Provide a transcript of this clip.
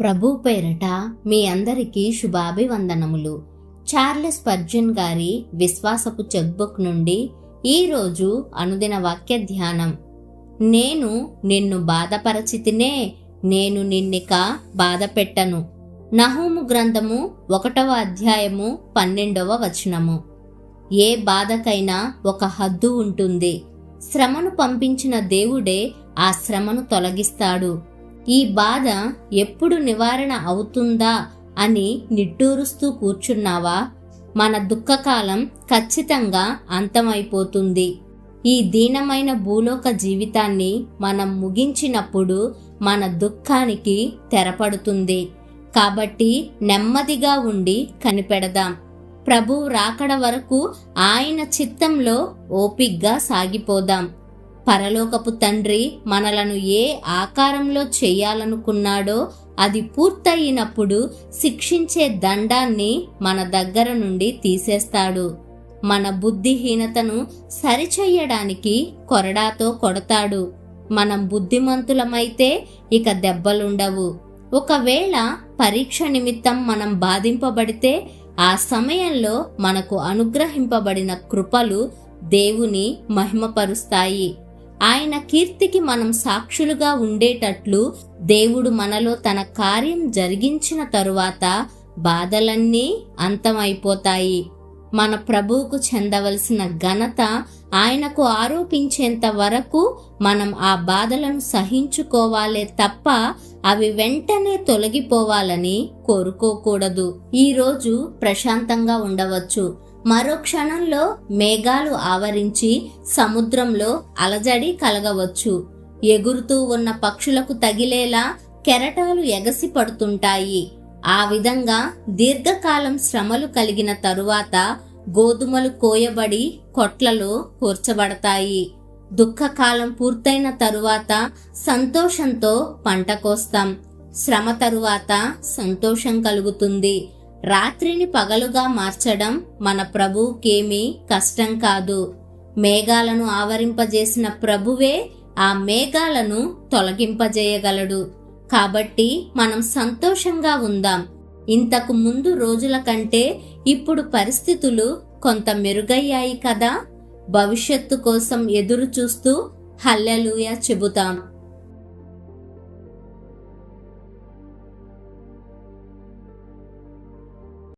ప్రభు పేరట మీ అందరికీ శుభాభివందనములు. చార్లెస్ పర్జన్ గారి విశ్వాసపు చెక్బుక్ నుండి ఈరోజు అనుదిన వాక్య ధ్యానం. నేను నిన్ను బాధపరచితినే నేను నిన్నిక బాధ పెట్టను నహూము గ్రంథము ఒకటవ అధ్యాయము పన్నెండవ వచనము. ఏ బాధకైనా ఒక హద్దు ఉంటుంది. శ్రమను పంపించిన దేవుడే ఆ శ్రమను తొలగిస్తాడు. ఈ బాధ ఎప్పుడు నివారణ అవుతుందా అని నిట్టూరుస్తూ కూర్చున్నావా? మన దుఃఖకాలం ఖచ్చితంగా అంతమైపోతుంది. ఈ దీనమైన భూలోక జీవితాన్ని మనం ముగించినప్పుడు మన దుఃఖానికి తెరపడుతుంది. కాబట్టి నెమ్మదిగా ఉండి కనిపెడదాం. ప్రభు రాకడ వరకు ఆయన చిత్తంలో ఓపిగ్గా సాగిపోదాం. పరలోకపు తండ్రి మనలను ఏ ఆకారంలో చేయాలనుకున్నాడో అది పూర్తయినప్పుడు శిక్షించే దండాన్ని మన దగ్గర నుండి తీసేస్తాడు. మన బుద్ధిహీనతను సరిచెయ్యడానికి కొరడాతో కొడతాడు. మనం బుద్ధిమంతులమైతే ఇక దెబ్బలుండవు. ఒకవేళ పరీక్ష నిమిత్తం మనం బాధింపబడితే ఆ సమయంలో మనకు అనుగ్రహింపబడిన కృపలు దేవుని మహిమపరుస్తాయి. ఆయన కీర్తికి మనం సాక్షులుగా ఉండేటట్లు దేవుడు మనలో తన కార్యం జరిగించిన తరువాత బాధలన్నీ అంతమైపోతాయి. మన ప్రభువుకు చెందవలసిన ఘనత ఆయనకు ఆరోపించేంత వరకు మనం ఆ బాధలను సహించుకోవాలే తప్ప అవి వెంటనే తొలగిపోవాలని కోరుకోకూడదు. ఈరోజు ప్రశాంతంగా ఉండవచ్చు. మరో క్షణంలో మేఘాలు ఆవరించి సముద్రంలో అలజడి కలగవచ్చు. ఎగురుతూ ఉన్న పక్షులకు తగిలేలా కెరటాలు ఎగసి పడుతుంటాయి. ఆ విధంగా దీర్ఘకాలం శ్రమలు కలిగిన తరువాత గోధుమలు కోయబడి కొట్లలో కూర్చబడతాయి. దుఃఖకాలం పూర్తయిన తరువాత సంతోషంతో పంట కోస్తాం. శ్రమ తరువాత సంతోషం కలుగుతుంది. రాత్రిని పగలుగా మార్చడం మన ప్రభువుకేమీ కష్టం కాదు. మేఘాలను ఆవరింపజేసిన ప్రభువే ఆ మేఘాలను తొలగింపజేయగలడు. కాబట్టి మనం సంతోషంగా ఉందాం. ఇంతకు ముందు రోజుల కంటే ఇప్పుడు పరిస్థితులు కొంత మెరుగయ్యాయి కదా. భవిష్యత్తు కోసం ఎదురు చూస్తూ హల్లెలూయా చెబుతాం.